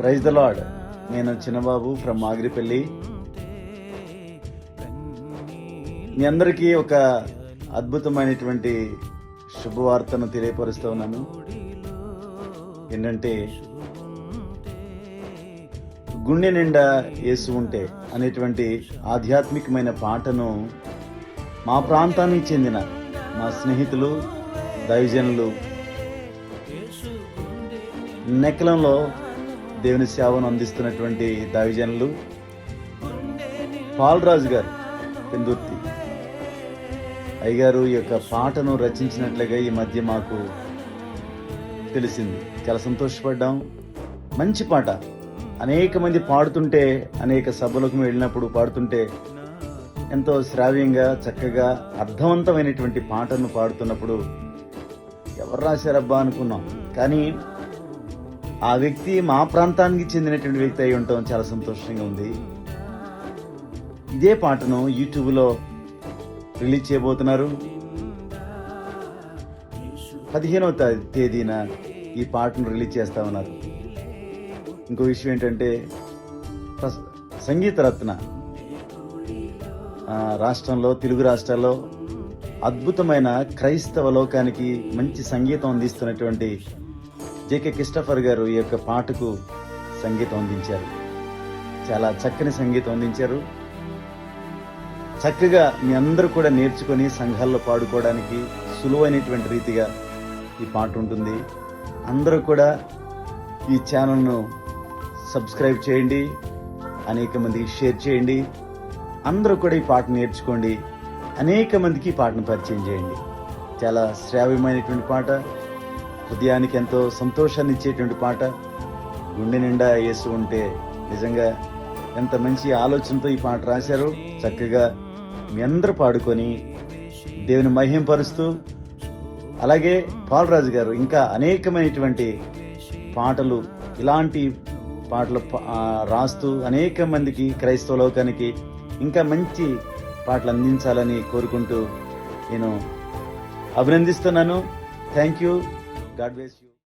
Praise the lord నేను చిన్నబాబు from మాగిరిపల్లి. మీ అందరికీ ఒక అద్భుతమైనటువంటి శుభవార్తను తెలియపరుస్తూ ఉన్నాను. ఏంటంటే గుండె నిండా యేసు ఉంటే అనేటువంటి ఆధ్యాత్మికమైన పాటను మా ప్రాంతానికి చెందిన మా స్నేహితులు దైవజనులు నెక్కలంలో దేవుని సేవను అందిస్తున్నటువంటి దైవజనులు. పాలరాజు గారు పెందుర్తి. అయ్యగారు ఈ యొక్క పాటను రచించినట్లుగా ఈ మధ్య మాకు తెలిసింది. చాలా సంతోషపడ్డాం. మంచి పాట. అనేక మంది పాడుతుంటే అనేక సభలకు వెళ్ళినప్పుడు పాడుతుంటే ఎంతో శ్రావ్యంగా చక్కగా అర్థవంతమైనటువంటి పాటను పాడుతున్నప్పుడు ఎవరు రాశారబ్బా అనుకున్నాం. కానీ ఆ వ్యక్తి మా ప్రాంతానికి చెందినటువంటి వ్యక్తి అయి ఉండటం చాలా సంతోషంగా ఉంది. ఇదే పాటను యూట్యూబ్లో రిలీజ్ చేయబోతున్నారు. పదిహేనవ తేదీన ఈ పాటను రిలీజ్ చేస్తా ఉన్నారు. ఇంకో విషయం ఏంటంటే సంగీత రత్న. రాష్ట్రంలో తెలుగు రాష్ట్రాల్లో అద్భుతమైన క్రైస్తవ లోకానికి మంచి సంగీతం అందిస్తున్నటువంటి జేకే క్రిస్టఫర్ గారు ఈ యొక్క పాటకు సంగీతం అందించారు. చాలా చక్కని సంగీతం అందించారు. చక్కగా మీ అందరూ కూడా నేర్చుకొని సంఘాల్లో పాడుకోవడానికి సులువైనటువంటి రీతిగా ఈ పాట ఉంటుంది. అందరూ కూడా ఈ ఛానల్ను సబ్స్క్రైబ్ చేయండి అనేక మందికి షేర్ చేయండి అందరూ కూడా ఈ పాట నేర్చుకోండి అనేక మందికి ఈ పాటను పరిచయం చేయండి. చాలా శ్రావ్యమైనటువంటి పాట. హృదయానికి ఎంతో సంతోషాన్ని ఇచ్చేటువంటి పాట గుండె నిండా వేసి ఉంటే నిజంగా ఎంత మంచి ఆలోచనతో ఈ పాట రాశారు చక్కగా మీ అందరూ పాడుకొని దేవుని మహింపరుస్తూ అలాగే పాలరాజు గారు ఇంకా అనేకమైనటువంటి పాటలు ఇలాంటి పాటలు పా- రాస్తూ అనేక మందికి క్రైస్తవ లోకానికి ఇంకా మంచి పాటలు అందించాలని కోరుకుంటూ నేను అభినందిస్తున్నాను. Thank you. God bless you.